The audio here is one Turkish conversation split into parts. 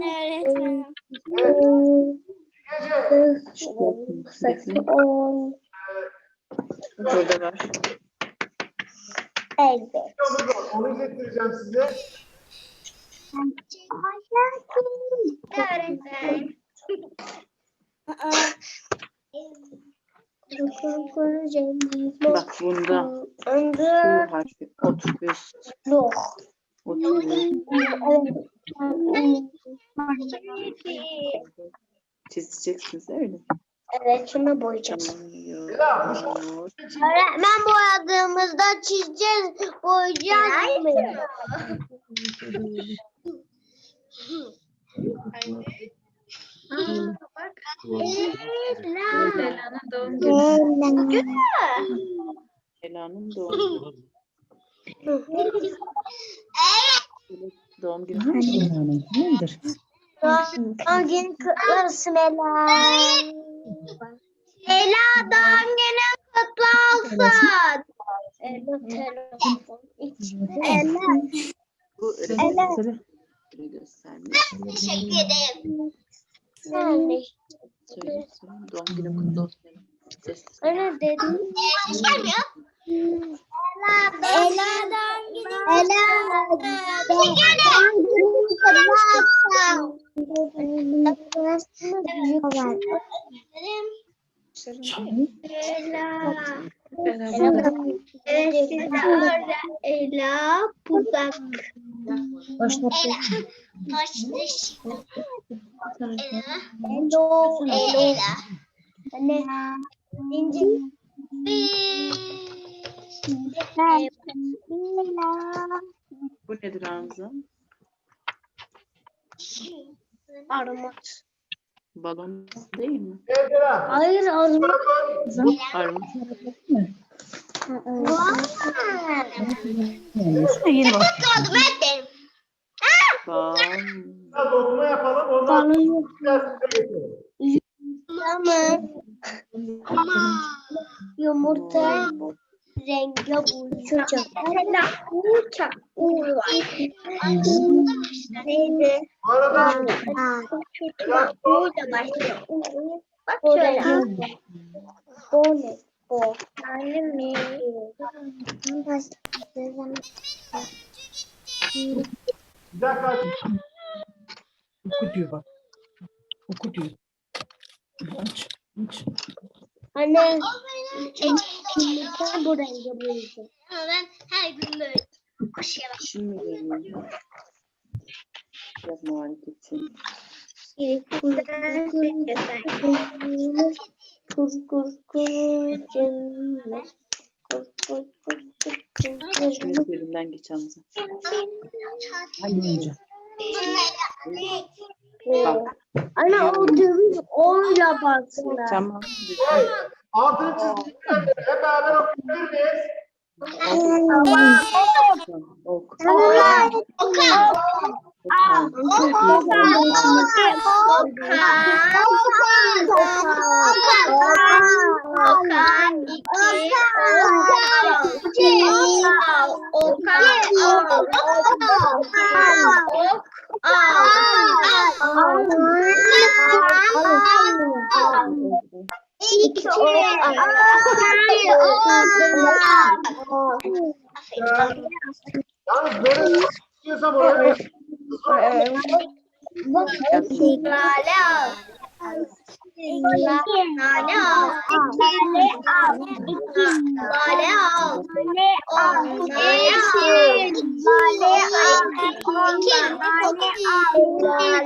Öğretmenim. Burada var. Elbet. Onu getireceğim size. Öğretmenim. Bak bunda Under U harfi 35. loh. 35. Çizeceksiniz öyle. Evet şunu boyayacağız. Öğretmen boyadığımızda çizeceğiz, boyayacağız mı? Leyla'nın doğum günü. Ela'nın doğum günü. Doğum günü mü? Nedir? Doğum günü kutlu olsun Ela. Ela doğum günü kutlu olsun. Ela telefon. Ela. Bu Ela. Teşekkür ederim. Söyle, söyle. Doğum günü kutlu olsun. Sessiz. Öyle dedim. Ela doğum günü. Ela günü kutlu olsun. Ela. Ela. Ela Bu nedir Hamza? Armut. Balon değil mi? Hayır armut. Armut. Yeni bak. Bal. Biraz okuma yapalım. Ondan Balon getirelim. Ama yumurta renge boyayacağım. Ela uçak uğraş. Neydi? Bu arada Çocuklar burada başlıyor. Bak şöyle. Bu ne? Bu. Annem mi? bir dakika. Oku diyor bak. Oku diyor. Aç. Aç. Anne. Yumurta bu renge boyayacağım. Ben her gün böyle koşuyorum. Şimdi geliyor. Biraz muhalefet için. Kur kur kur kur cennet. Kur kur kur kur kur Şimdi üzerinden geç Hamza. Hadi önce. Bak. Anne o dövüş oyla baksana. Tamam. Altını çizgilerle hep beraber okuyabilir miyiz? Ok. Yalnız böyle istiyorsam oraya Nane al. Nane al. Nane al. Nane al. Nane al. Nane al. Ekin. Nane al.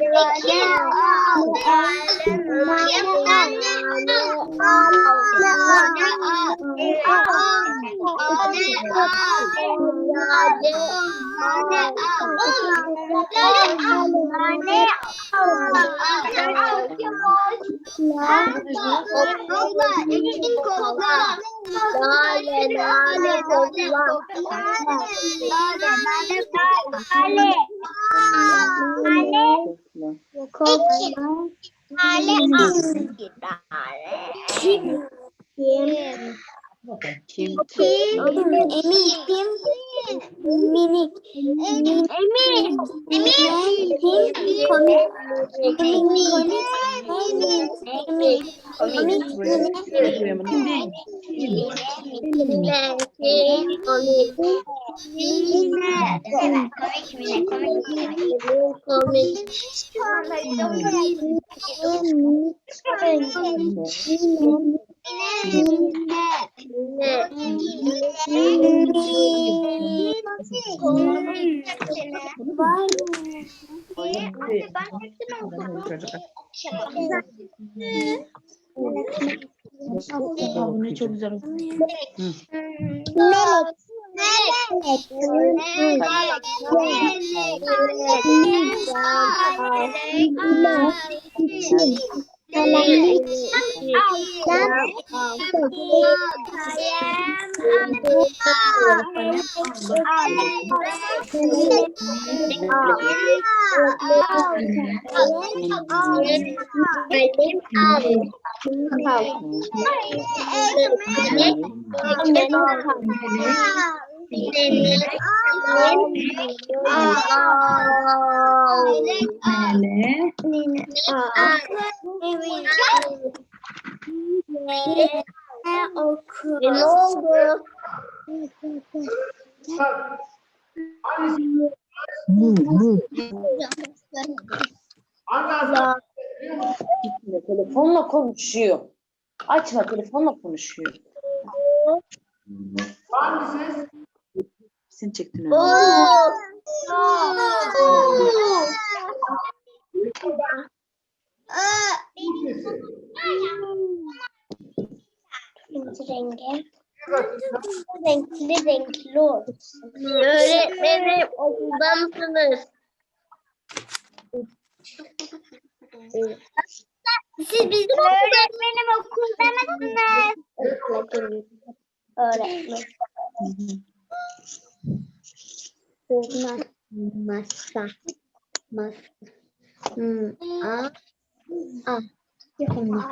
Ekin al. Yemden al. Nane al. Nane al. Nane al. Nane al. Nane al. Kolla, ekin kolla. Lale, lale, kolla. Lale, lale, lale. Lale. Ekin. Lale, as. Lale. Kim? Kim? Kim? Kim? Kim? Bu ne çok güzel oldu. Aa. Ne oldu? Hangisi? Mu mu. Hangisi? Gitme telefonla konuşuyor. Açma telefonla konuşuyor. Hangisi? Seni çektin öyle. Turuncu rengi. Renkli renkli olsun. Öğretmenim okulda mısınız? Siz bizim öğretmenim okulda mısınız? Öğretmen. Masa. Masa. Hmm. A. A. Yapamıyorum.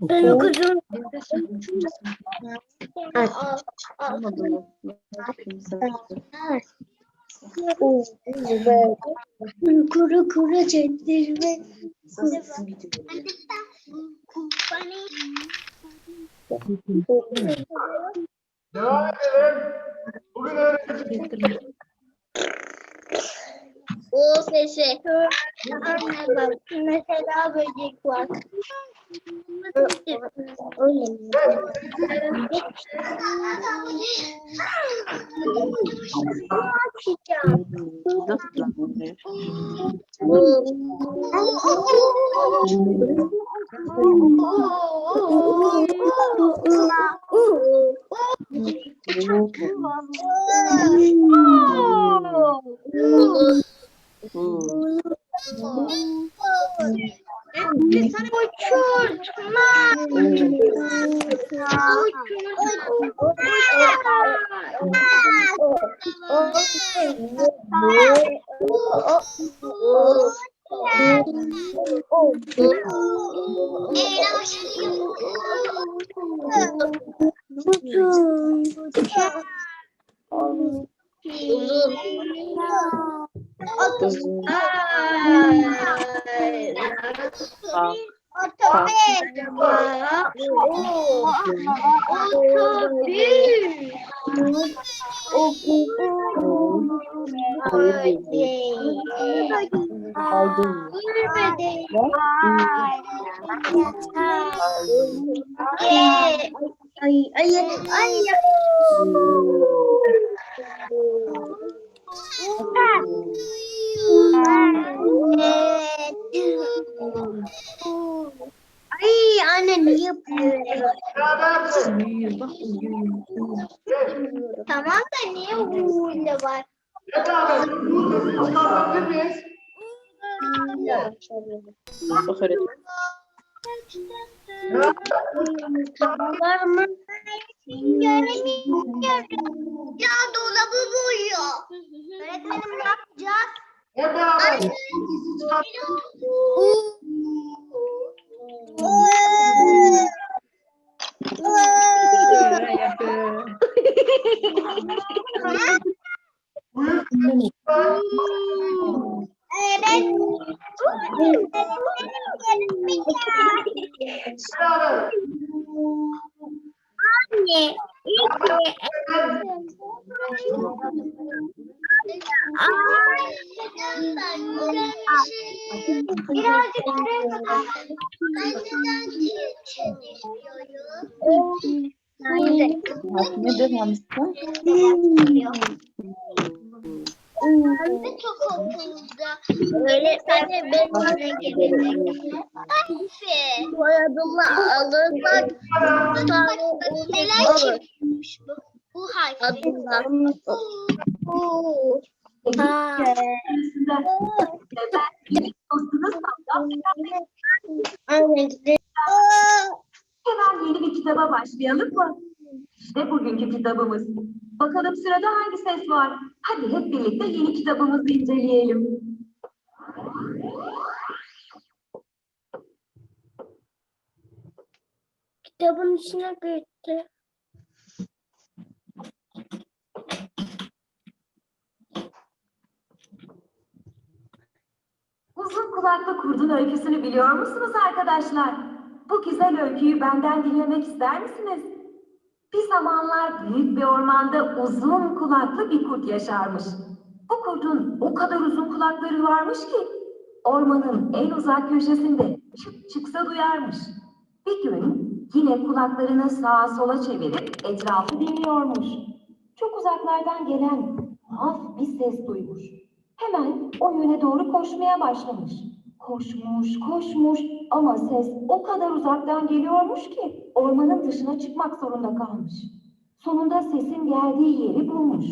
Ben okudum. Kuru kuru cenderme. Sesim gidiyor. Devam edelim. Bugün öğrenci Sesi. Anne bak mesela böcek var. Öyle Uzun. Sağ. Aldın. Ay ay ay. Ay anne ne yapıyor? Tamam da niye uğurla var? Bak öğretmen. Göremiyorum. Ya dolabı boyuyor. Öğretmenim ne yapacağız? Hep beraber. Sesi çıkar. Buyur. Beraber. Anne. Birazcık buraya kadar. Ben neden çiçeğini istiyorum? Neden hamsi? Ben de çok okulda. Öğretmenim benim gelecekte Aferin. soyadımla alırsak Bak bak neler çekilmiş bu. Bu harfi. Hemen yeni bir kitaba başlayalım mı? İşte bugünkü kitabımız. Bakalım sırada hangi ses var? Hadi hep birlikte yeni kitabımızı inceleyelim. Kitabın içine gitti. Uzun kulaklı kurdun öyküsünü biliyor musunuz arkadaşlar? Bu güzel öyküyü benden dinlemek ister misiniz? Bir zamanlar büyük bir ormanda uzun kulaklı bir kurt yaşarmış. Bu kurtun o kadar uzun kulakları varmış ki ormanın en uzak köşesinde çık çıksa duyarmış. Bir gün yine kulaklarını sağa sola çevirip etrafı dinliyormuş. Çok uzaklardan gelen tuhaf bir ses duymuş. Hemen o yöne doğru koşmaya başlamış. Koşmuş, koşmuş ama ses o kadar uzaktan geliyormuş ki ormanın dışına çıkmak zorunda kalmış. Sonunda sesin geldiği yeri bulmuş.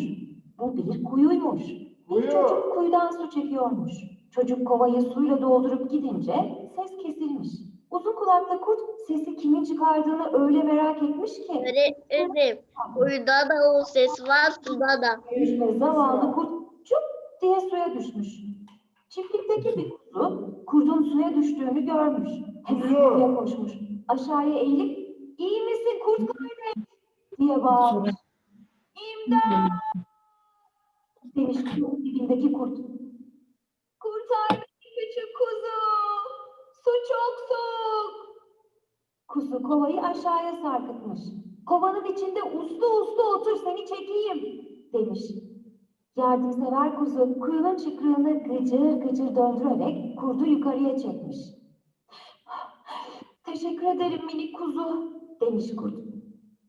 Bu bir kuyuymuş. Bir Kuyu. çocuk kuyudan su çekiyormuş. Çocuk kovayı suyla doldurup gidince ses kesilmiş. Uzun kulaklı kurt sesi kimin çıkardığını öyle merak etmiş ki Öğretmenim kuyuda da o ses var suda da. ve zavallı kurt çup diye suya düşmüş. Çiftlikteki bir kuzu kurdun suya düştüğünü görmüş. Suya koşmuş. Aşağıya eğilip iyi misin kurt kardeş diye bağırmış. İmdat demiş kuyunun dibindeki kurt. Kurtar beni küçük kuzu. Su çok soğuk. Kuzu kovayı aşağıya sarkıtmış. Kovanın içinde uslu uslu otur seni çekeyim demiş. Yardımsever kuzu kuyunun çıkrığını gıcır gıcır döndürerek kurdu yukarıya çekmiş. Teşekkür ederim minik kuzu demiş kurt.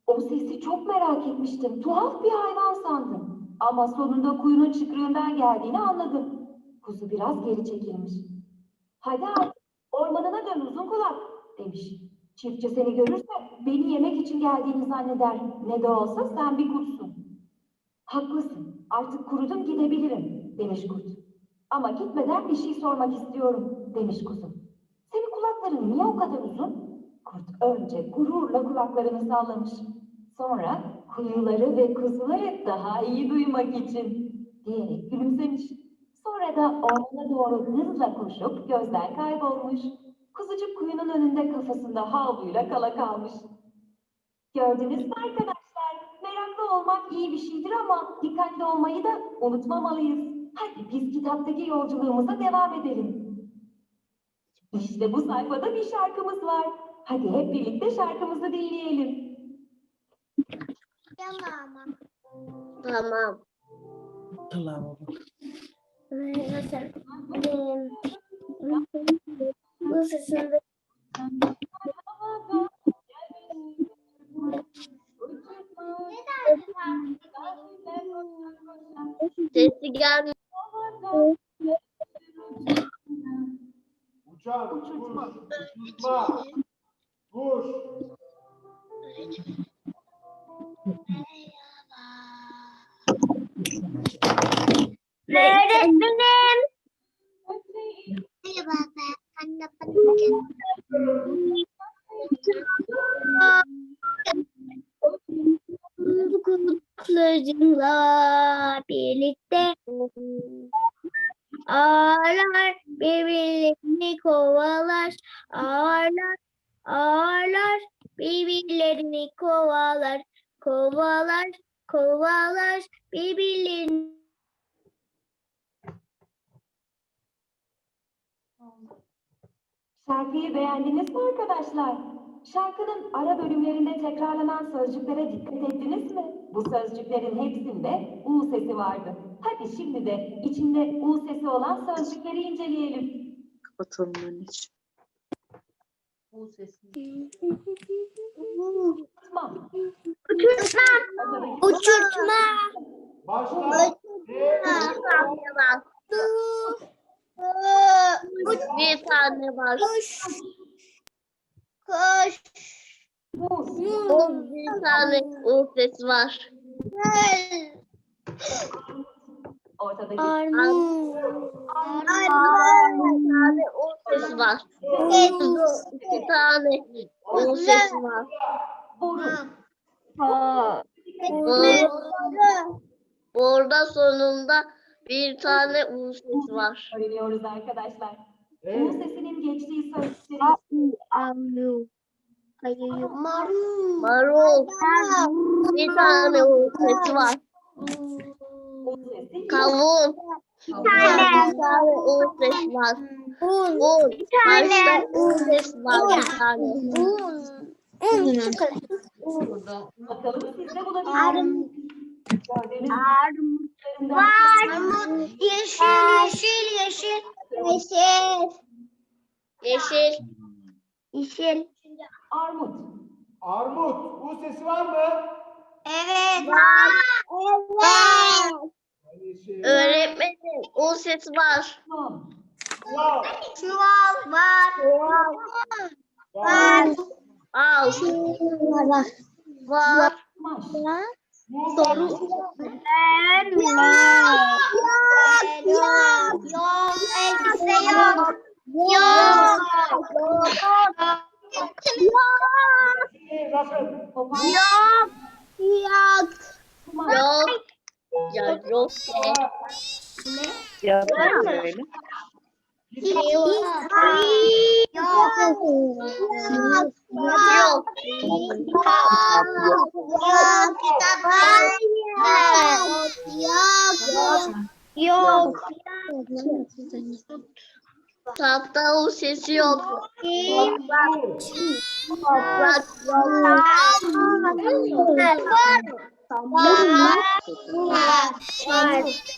O sesi çok merak etmiştim. Tuhaf bir hayvan sandım. Ama sonunda kuyunun çıkrığından geldiğini anladım. Kuzu biraz geri çekilmiş. Hadi artık ormanına dön uzun kulak demiş. Çiftçi seni görürse beni yemek için geldiğini zanneder. Ne de olsa sen bir kurtsun. Haklısın. Artık kurudum gidebilirim demiş kurt. Ama gitmeden bir şey sormak istiyorum demiş kuzu. Senin kulakların niye o kadar uzun? Kurt önce gururla kulaklarını sallamış. Sonra kuyuları ve kuzuları daha iyi duymak için diyerek gülümsemiş. Sonra da ormana doğru hızla koşup gözden kaybolmuş. Kuzucuk kuyunun önünde kafasında havluyla kala kalmış. Gördünüz mü arkadaşlar? İyi bir şeydir ama dikkatli olmayı da unutmamalıyız. Hadi biz kitaptaki yolculuğumuza devam edelim. İşte bu sayfada bir şarkımız var. Hadi hep birlikte şarkımızı dinleyelim. Tamam. Tamam. Tamam. Benim bu sesinde sesi gelmiyor. Uçan, kuş, uçurtma, kuş. Öğretmenim. Merhaba ben Anne Kulaklarımla birlikte Ağlar birbirlerini kovalar. Ağlar, ağlar birbirlerini kovalar. Kovalar, kovalar birbirlerini. Şarkıyı beğendiniz mi arkadaşlar? Şarkının ara bölümlerinde tekrarlanan sözcüklere dikkat ettiniz mi? Bu sözcüklerin hepsinde U sesi vardı. Hadi şimdi de içinde U sesi olan sözcükleri inceleyelim. Kapatalım anneciğim. Bu sesini. Tamam. Uçurtma. Başla. E, Bir tane var. Kuş. Kuş. Muz. Bir tane U sesi var. Ortadaki Armut. Bir tane U sesi var. İki tane U sesi var. Bu- Burada sonunda bir tane U sesi var. Öğreniyoruz arkadaşlar. U Evet. sesinin geçtiği sözcükleri Marul. Bir tane U sesi var. U sesi Kavun. Bir tane U sesi var. Un. Başta U sesi var bir tane. bakalım siz ne bulabildiniz? Üzerinde Armut. Yeşil, yeşil, yeşil. Yeşil. Yeşil. Yeşil. armut. Armut. U sesi var mı? Evet. Var. Evet. Öğretmenim U sesi var. Çuval. Çuval var. Var. Al. Var. Kumaş. Muz. Yok. Yok. Yok. Elbise yok. Yok. Yok. Yok. Yok. Yok. Ya yok. Ya ben. Yok. Yok. Yok. Kitap Yok. Yok. Tahta o sesi yok. Toprak Tavuk var. Tavuk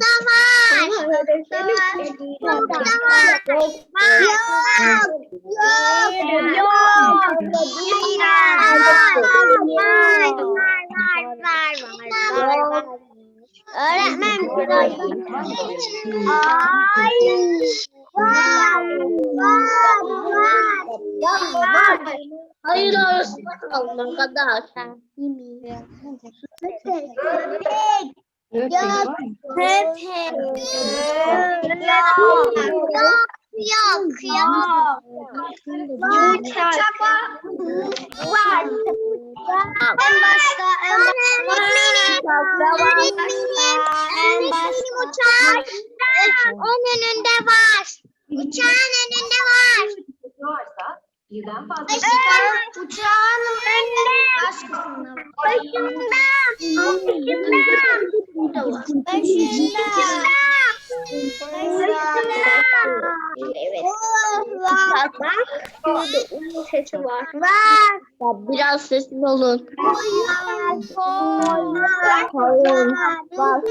da var. Tavuk da var. Yok. Yok. Yok. Öğretmen Ay. Var. Var. Var. Hayır orası kaldı kadar. Yok. Köpek. Yok. Yok. Yok. Çapa. Var. En başta. En başta. uçak. Onun önünde var. Uçağın önünde var. Varsa birden fazla Uçağın, uçağın önünde. Başında. Başında. Başında. Evet. Var. Burada onun sesi var. Var. Biraz sesli olun. Koyun. Bak.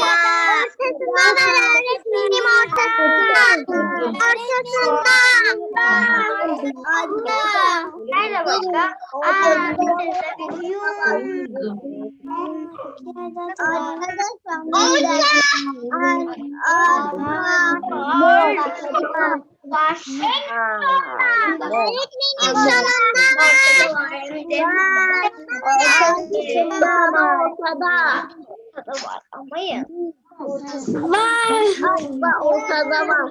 Ortasından öğretmenim ortasından. Ortasından. Anne. Nerede başka? Ortada. Ama Var. Var. Ortada var.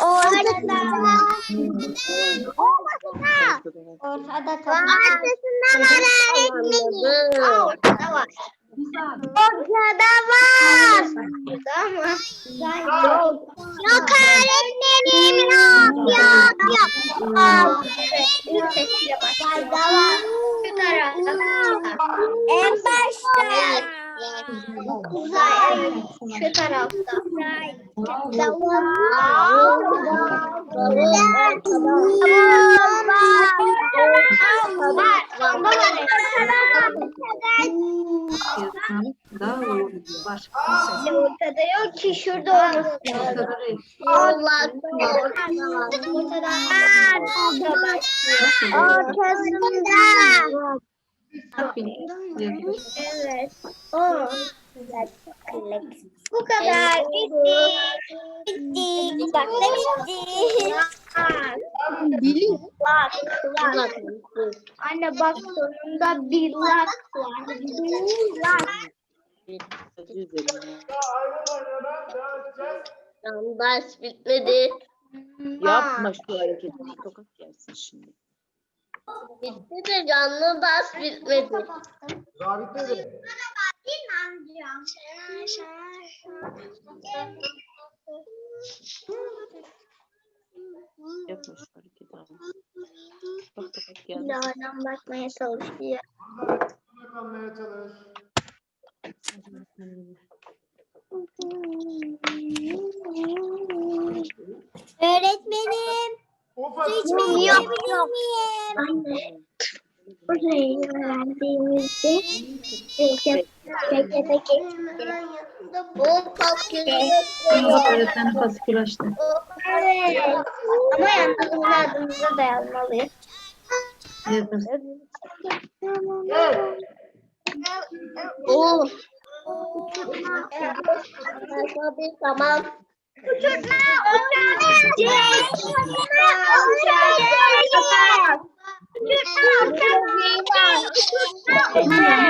Ortada var. Ortada Arkasında var öğretmenim. Ortada var. Güzel. Ortada var. Yok. Öğretmenim yok. Yok yok. Ortada var. Şu tarafta. En başta. Güzel. Şu tarafta. Yazın. Daha doğru. Başka ses. Ortada yok ki şurada olması Ortada değil. Allah ortada. Ortasında. Yazın. Evet. O. Bu kadar. Bitti. Bitti. Bak da bitti. Bak. Bak. Anne bak sonunda bir lak var. Bir lak. Edeceğiz. Ders bitmedi. Yapma şu hareketi. Tokat gelsin şimdi. Bitti de canlı ders bitmedi. Daha bitmedi. Yapma şu hareketi abi. Bak tokat gelsin. Dağdan bakmaya çalışıyor. Burada kalmaya çalış. Öğretmenim. Yok yok. Anne. Burayı öğrendiğimizde teke teke bu. Bak öğretmen fasikül açtı. Ama yalnız adımıza da yazmalıyız. Yazın. Oo. Tamam. Uçurtma, uçurtma. Bu resim. Bir Çiçek söyle.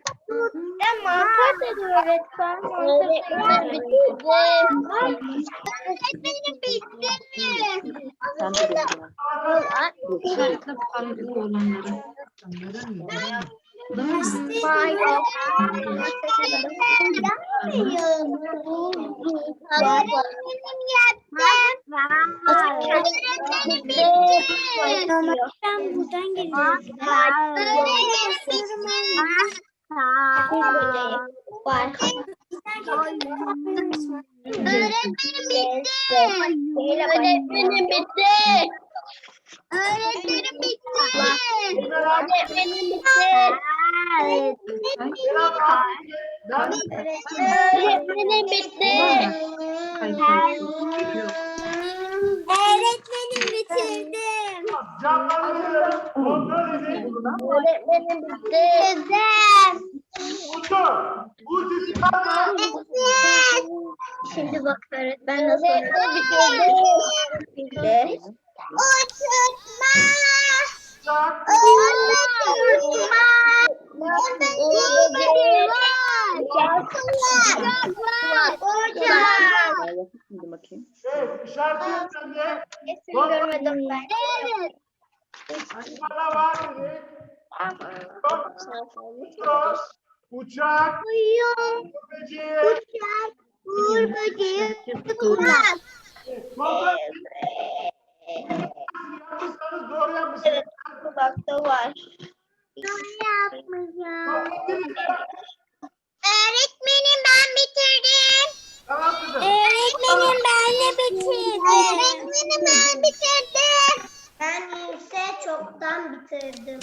dedi öğretmen. Öğretmen bitirdi. Öğretmenim bitirdi. Sen de bekle. Şarkı farklı olanları. Ben buradan geliyorum. Öğretmenim bitti. Öğretmenim bitti. Öğretmenim bitti. biraz daha. Ben Öğretmenim bitti. Öğretmenim bitirdim. camları kontrol edin. Öğretmenim bitirdim. Uçur. Bu sesi kalma. Şimdi bak öğretmen nasıl bitirdi. Bitirdi. Uçurtma. Uçak. Uçurtma. Uçak. Şimdi bakayım. Evet. İşareti üzerinde. Resim görmedim ben. Evet. Bana var dedik. Uçak. Böceği. Uçak. Uğur böceği. Doğru. Edin. Yapmışsanız doğru yapmışsınız. Evet, kulakta var. Yapmayacağım. Öğretmenim ben bitirdim. Tamam kızım. Öğretmenim ben de bitirdim. Ben bitirdim. Ben ise çoktan bitirdim.